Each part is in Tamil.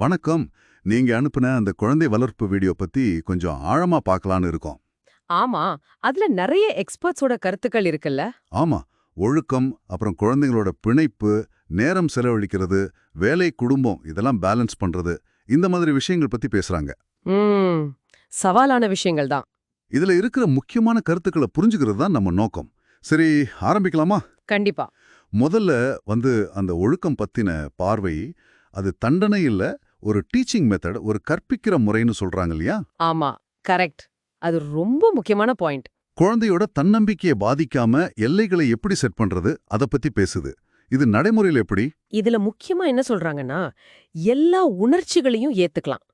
வணக்கம். நீங்க அனுப்புன அந்த குழந்தை வளர்ப்பு வீடியோ பத்தி கொஞ்சம் ஆழமா பார்க்கலான்னு இருக்கோம். ஆமா. அதுல நிறைய எக்ஸ்பர்ட்ஸோட கருத்துக்கள் இருக்குல்ல? ஆமா. ஒழுக்கம் அப்புறம் குழந்தைங்களோட பிணைப்பு நேரம் செலவழிக்கிறது வேலை குடும்பம் இதெல்லாம் பேலன்ஸ் பண்றது. இந்த மாதிரி விஷயங்கள் பத்தி பேசுறாங்க. சவாலான விஷயங்கள் தான். இதுல இருக்கிற முக்கியமான கருத்துக்களை புரிஞ்சுக்கிறது தான் நம்ம நோக்கம். சரி ஆரம்பிக்கலாமா? கண்டிப்பா. முதல்ல வந்து அந்த ஒழுக்கம் பத்தின பார்வை அது தண்டனை இல்ல ஒரு டீச்சிங் மெத்தட் ஒரு கற்பிக்கிற முறைன்னு சொல்றாங்க இல்லையா? ஆமா கரெக்ட் அது ரொம்ப முக்கியமான பாயிண்ட் குழந்தையோட தன்னம்பிக்கையை பாதிக்காம எல்லைகளை எப்படி செட் பண்றது அத பத்தி பேசுது. இது நடைமுறையில் எப்படி? இதுல முக்கியமா என்ன சொல்றாங்கன்னா எல்லா உணர்ச்சிகளையும் ஏத்துக்கலாம்.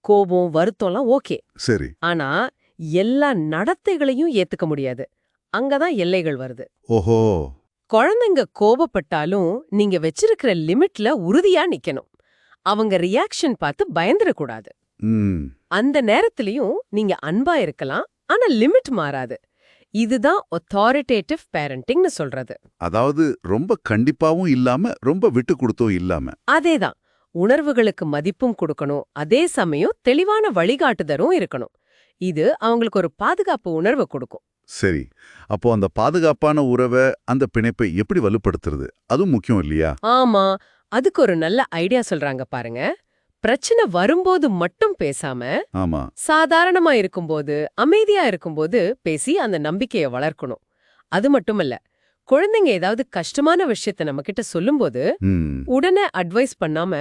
கோபம் வருத்தம்லாம் ஓகே சரி. ஆனா எல்லா நடத்தைகளையும் ஏத்துக்க முடியாது. அங்கதான் எல்லைகள் வருது. ஓஹோ. குழந்தைங்க கோபப்பட்டாலும் நீங்க வச்சிருக்கிற லிமிட்ல உறுதியா நிக்கணும். அவங்க ரியாக்ஷன் பார்த்து பயந்துடக்கூடாது. அந்த நேரத்திலயும் நீங்க அன்பா இருக்கலாம் ஆனா லிமிட் மாறாது. இதுதான் authoritative பேரண்டிங்னு சொல்றது. அதாவது ரொம்ப கண்டிப்பாவும் இல்லாம ரொம்ப விட்டு கொடுத்தும் இல்லாம. அதேதான். உணர்வுகளுக்கு மதிப்பும் கொடுக்கணும். அதே சமயம் தெளிவான வழிகாட்டுதரும் இருக்கணும். இது அவங்களுக்கு ஒரு பாதுகாப்பு உணர்வு கொடுக்கும். சரி. அப்போ அந்த பாதுகாப்பான உறவை அந்த பிணைப்பை எப்படி வலுப்படுத்துறது? அதுவும் முக்கியம் இல்லையா? ஆமா. அதுக்கு ஒரு நல்ல ஐடியா சொல்றாங்க பாருங்க. பிரச்சனை வரும்போது மட்டும் பேசாம சாதாரணமா இருக்கும்போது அமைதியா இருக்கும்போது பேசி அந்த நம்பிக்கையை வளர்க்கணும். அது மட்டுமல்ல குழந்தைங்க ஏதாவது கஷ்டமான விஷயத்த நம்ம கிட்ட சொல்லும்போது ம். உடனே அட்வைஸ் பண்ணாம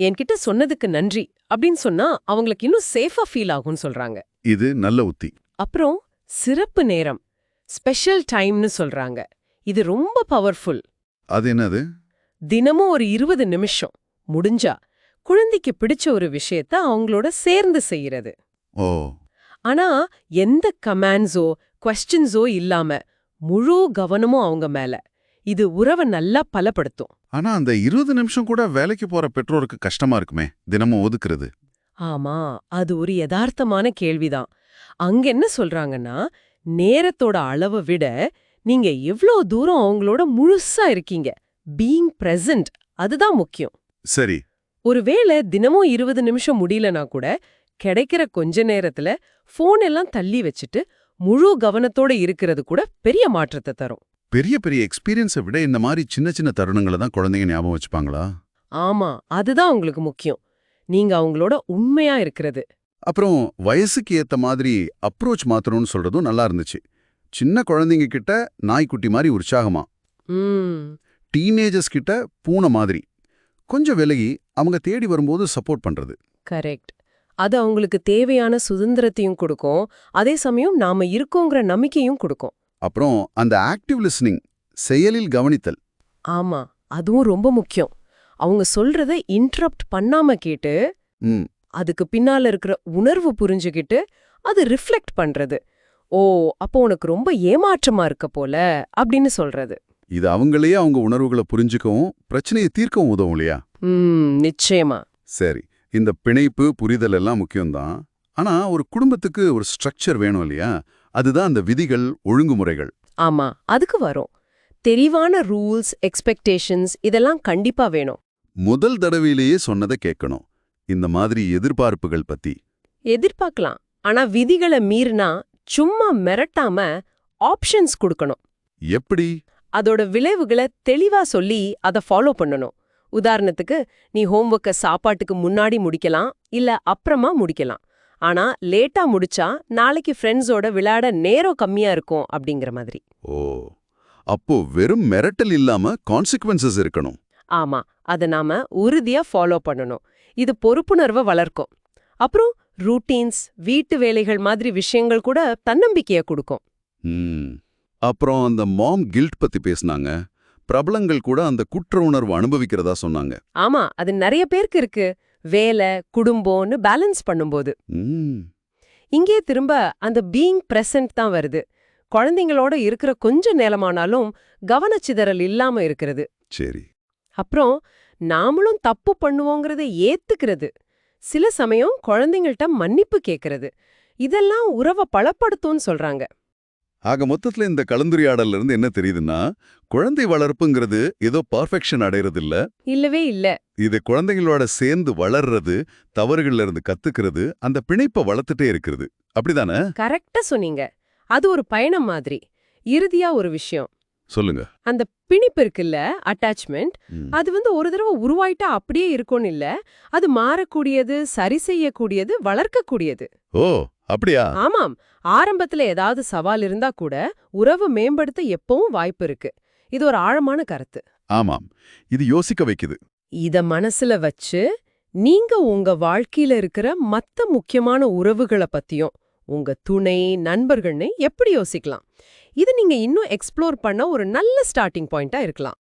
என்கிட்ட சொன்னதுக்கு நன்றி அப்படின்னு சொன்னா அவங்களுக்கு இன்னும் சேஃபா ஃபீல் ஆகும்னு சொல்றாங்க. இது நல்ல உத்தி. அப்புறம் சிறப்பு நேரம் ஸ்பெஷல் டைம்னு சொல்றாங்க. இது ரொம்ப பவர்ஃபுல் அது என்னது? தினமும் ஒரு இருபது நிமிஷம் முடிஞ்சா குழந்தைக்கு பிடிச்ச ஒரு விஷயத்த அவங்களோட சேர்ந்து செய்யறது. ஓ. ஆனா எந்த கமாண்ட்ஸோ கொஸ்டின்ஸோ இல்லாம முழு கவனமும் அவங்க மேல. இது உறவை நல்லா பலப்படுத்தும். ஆனா அந்த இருபது நிமிஷம் கூட வேலைக்கு போற பெற்றோருக்கு கஷ்டமா இருக்குமே தினமும் ஒதுக்குறது? ஆமா அது ஒரு யதார்த்தமான கேள்விதான். அங்க என்ன சொல்றாங்கன்னா நேரத்தோட அளவை விட நீங்க எவ்ளோ தூரம் அவங்களோட முழுசா இருக்கீங்க பீயிங் பிரசன்ட் அதுதான் முக்கியம். சரி. ஒருவேளை தினமும் இருபது நிமிஷம் முடியலனா கூட கிடைக்கிற கொஞ்ச நேரத்துல போன் எல்லாம் தள்ளி வச்சுட்டு முழு கவனத்தோட இருக்கிறது கூட பெரிய மாற்றத்தை தரும். பெரிய பெரிய எக்ஸ்பீரியன்ஸை விட இந்த மாதிரி சின்ன சின்ன தருணங்களை தான் குழந்தைங்க ஞாபகம் வச்சுப்பாங்களா? ஆமா அதுதான் உங்களுக்கு முக்கியம். நீங்க அவங்களோட உண்மையா இருக்கிறது. அப்புறம் வயசுக்கு ஏத்த மாதிரி அப்ரோச் மாத்தணும்னு சொல்றதும் நல்லா இருந்துச்சு. சின்ன குழந்தைங்க கிட்ட நாய்க்குட்டி மாதிரி உற்சாகமா. ம். டீனேஜர்ஸ் கிட்ட பூனை மாதிரி. கொஞ்சம் விலகி அவங்க தேடி வரும்போது சப்போர்ட் பண்றது. கரெக்ட். அது அவங்களுக்கு தேவையான சுதந்திரத்தையும் கொடுக்கும். அதே சமயம் நாம இருக்கோங்கிற நம்பிக்கையும் கொடுக்கும். அப்புறம் அந்த ஆக்டிவ் லிஸ்னிங் செயலில் கவனித்தல். ஆமா அதுவும் ரொம்ப முக்கியம். அவங்க சொல்றத இன்டரப்ட் பண்ணாம கேட்டு அதுக்கு பின்னால இருக்கிற உணர்வு புரிஞ்சுகிட்டு அது ரிஃப்ளெக்ட் பண்றது. ஓ அப்போ உனக்கு ரொம்ப ஏமாற்றமா இருக்க போல அப்படின்னு சொல்றது. இது அவங்களையே அவங்க உணர்வுகளை புரிஞ்சுக்கவும் பிரச்சனையை தீர்க்கவும் உதவும் இல்லையா? நிச்சயமா. சரி இந்த பிணைப்பு புரிதல் எல்லாம் முக்கியம்தான். ஆனா ஒரு குடும்பத்துக்கு ஒரு ஸ்ட்ரக்சர் வேணும் இல்லையா? அதுதான் அந்த விதிகள் ஒழுங்குமுறைகள். ஆமா அதுக்கு வரும். தெளிவான ரூல்ஸ் எக்ஸ்பெக்டேஷன்ஸ் இதெல்லாம் கண்டிப்பா வேணும். முதல் தடவையிலேயே சொன்னதை கேட்கணும். இந்த மாதிரி எதிர்பார்ப்புகள் பத்தி. எதிர்பார்க்கலாம். ஆனா விதிகளை மீறினா சும்மா மிரட்டாம ஆப்ஷன்ஸ் கொடுக்கணும். எப்படி? அதோட விளைவுகளை தெளிவா சொல்லி அதை ஃபாலோ பண்ணணும். உதாரணத்துக்கு நீ ஹோம்ஒர்க்கை சாப்பாட்டுக்கு முன்னாடி முடிக்கலாம் இல்ல அப்புறமா முடிக்கலாம். ஆனா லேட்டா முடிச்சா நாளைக்கு ஃப்ரெண்ட்ஸோட விளையாட நேரம் கம்மியா இருக்கும் அப்படிங்கிற மாதிரி. ஓ அப்போ வெறும் மிரட்டல் இல்லாம கான்சிக்வன்சஸ் இருக்கணும். ஆமா அதை நாம உறுதியா ஃபாலோ பண்ணணும். இது பொறுப்புணர்வை வளர்க்கும். அப்புறம் ரூட்டீன்ஸ் வீட்டு வேலைகள் மாதிரி விஷயங்கள் கூட தன்னம்பிக்கைய கொடுக்கும். ம். அப்புறம் அந்த மாம் கில்ட் பத்தி பேசுனாங்க. பிரபலங்கள் கூட அந்த குற்ற உணர்வு அனுபவிக்கிறதா சொன்னாங்க. ஆமா அது நிறைய பேருக்கு இருக்கு. வேலை குடும்பம்னு பேலன்ஸ் பண்ணும்போது. இங்கே திரும்ப அந்த பீயிங் பிரசன்ட் தான் வருது. குழந்தைங்களோட இருக்கிற கொஞ்ச நேரமானாலும் கவனச்சிதறல் இல்லாம இருக்கிறது. சரி. அப்புறம் நாமளும் தப்பு பண்ணுவோங்கிறத ஏத்துக்கிறது. சில சமயம் குழந்தைங்கள்ட்ட மன்னிப்பு கேக்குறது. இதெல்லாம் உறவை பலப்படுத்தும்னு சொல்றாங்க. ஆக மொத்தத்துல இந்த கலந்துரையாடல்ல இருந்து என்ன தெரியுதுன்னா குழந்தை வளர்ப்புங்கிறது ஏதோ பர்ஃபெக்ஷன் அடையறது இல்ல இல்லவே இல்ல. இது குழந்தைங்களோட சேர்ந்து வளர்றது தவறுகள்ல இருந்து கத்துக்கிறது அந்த பிணைப்பை வளர்த்துட்டே இருக்கிறது. அப்படிதானே? கரெக்டா சொன்னீங்க. அது ஒரு பயணம் மாதிரி. இறுதியா ஒரு விஷயம். சொல்லுங்க. அந்த பிணிப்பு இருக்குல்ல அட்டாச்மெண்ட். அது வந்து ஒரு தடவை உருவாயிட்டா அப்படியே இருக்கும்னு இல்ல. அது மாறக்கூடியது சரி செய்யக்கூடியது வளர்க்கக்கூடியது. ஓ! அப்படியா? ஆமாம். ஆரம்பத்துல ஏதாவது சவால் இருந்தா கூட உறவு மேம்படுத்த எப்பவும் வாய்ப்பு இருக்கு. இது ஒரு ஆழமான கருத்து. ஆமாம். இது யோசிக்க வைக்குது. இத மனசுல வச்சு நீங்க உங்க வாழ்க்கையில இருக்கிற மத்த முக்கியமான உறவுகளை பத்தியும் உங்க துணை நண்பர்கள்னு எப்படி யோசிக்கலாம்? இது நீங்க இன்னும் எக்ஸ்ப்ளோர் பண்ண ஒரு நல்ல ஸ்டார்டிங் பாயிண்டா இருக்கலாம்.